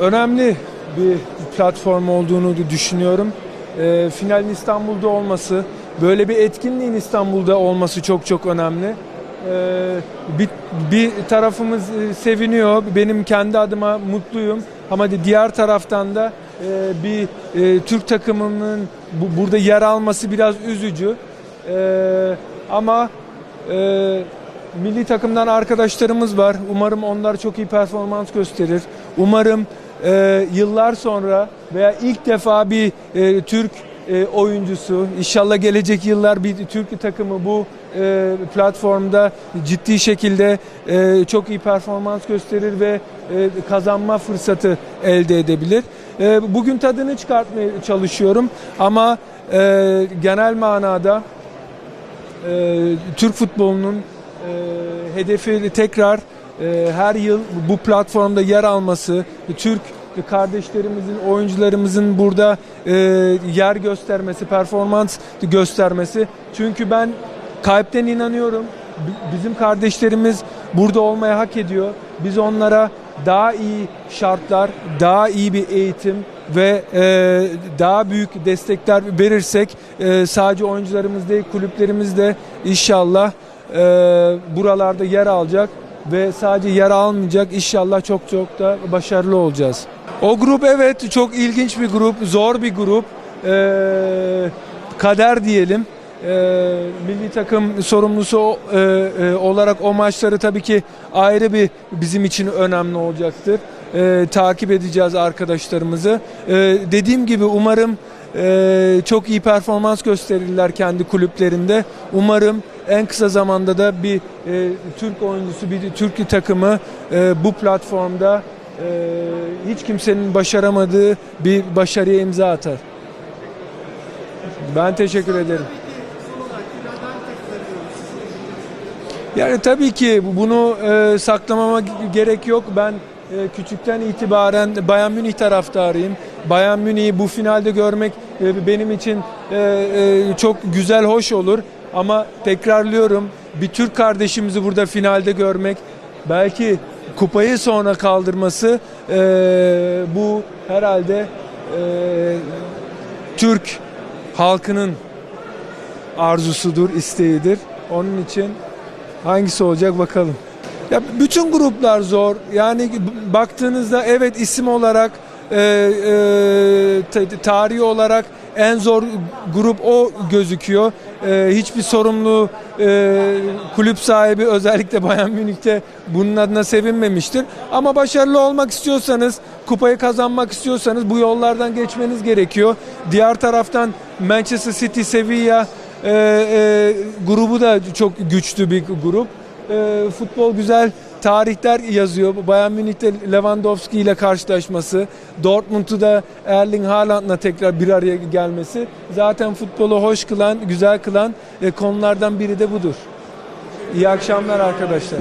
Önemli bir platform olduğunu düşünüyorum. E, finalin İstanbul'da olması, böyle bir etkinliğin İstanbul'da olması çok çok önemli. E, bir, bir tarafımız e, seviniyor, benim kendi adıma mutluyum. Ama diğer taraftan da e, bir e, Türk takımının bu, burada yer alması biraz üzücü. E, ama e, milli takımdan arkadaşlarımız var. Umarım onlar çok iyi performans gösterir. Umarım e, yıllar sonra veya ilk defa bir e, Türk e, oyuncusu, inşallah gelecek yıllar bir Türk takımı bu e, platformda ciddi şekilde e, çok iyi performans gösterir ve e, kazanma fırsatı elde edebilir. E, bugün tadını çıkartmaya çalışıyorum ama e, genel manada e, Türk futbolunun hedefi tekrar e, her yıl bu platformda yer alması, Türk kardeşlerimizin, oyuncularımızın burada e, yer göstermesi, performans göstermesi. Çünkü ben kalpten inanıyorum. Bi- Bizim kardeşlerimiz burada olmayı hak ediyor. Biz onlara daha iyi şartlar, daha iyi bir eğitim ve e, daha büyük destekler verirsek e, sadece oyuncularımız değil kulüplerimiz de inşallah e, buralarda yer alacak ve sadece yer almayacak inşallah çok çok da başarılı olacağız. O grup evet çok ilginç bir grup, zor bir grup. E, kader diyelim. E, milli takım sorumlusu e, e, olarak o maçları tabii ki ayrı bir bizim için önemli olacaktır. E, takip edeceğiz arkadaşlarımızı. E, dediğim gibi umarım e, çok iyi performans gösterirler kendi kulüplerinde. Umarım en kısa zamanda da bir e, Türk oyuncusu, bir Türk takımı e, bu platformda e, hiç kimsenin başaramadığı bir başarıya imza atar. Ben teşekkür ederim. Yani tabii ki bunu e, saklamama gerek yok. Ben küçükten itibaren Bayern Münih taraftarıyım. Bayern Münih'i bu finalde görmek e, benim için e, e, çok güzel, hoş olur. Ama tekrarlıyorum, bir Türk kardeşimizi burada finalde görmek, belki kupayı sonra kaldırması bu herhalde Türk halkının arzusudur, isteğidir. Onun için hangisi olacak bakalım. Ya bütün gruplar zor. Yani baktığınızda evet isim olarak e, e, ta- tarihi olarak en zor grup o gözüküyor. E, hiçbir sorumlu e, kulüp sahibi özellikle Bayern Münih'te bunun adına sevinmemiştir. Ama başarılı olmak istiyorsanız, kupayı kazanmak istiyorsanız bu yollardan geçmeniz gerekiyor. Diğer taraftan Manchester City, Sevilla e, e, grubu da çok güçlü bir grup. E, futbol güzel tarihler yazıyor. Bayern Münih'te Lewandowski ile karşılaşması, Dortmund'u da Erling Haaland'la tekrar bir araya gelmesi zaten futbolu hoş kılan, güzel kılan e, konulardan biri de budur. İyi akşamlar arkadaşlar.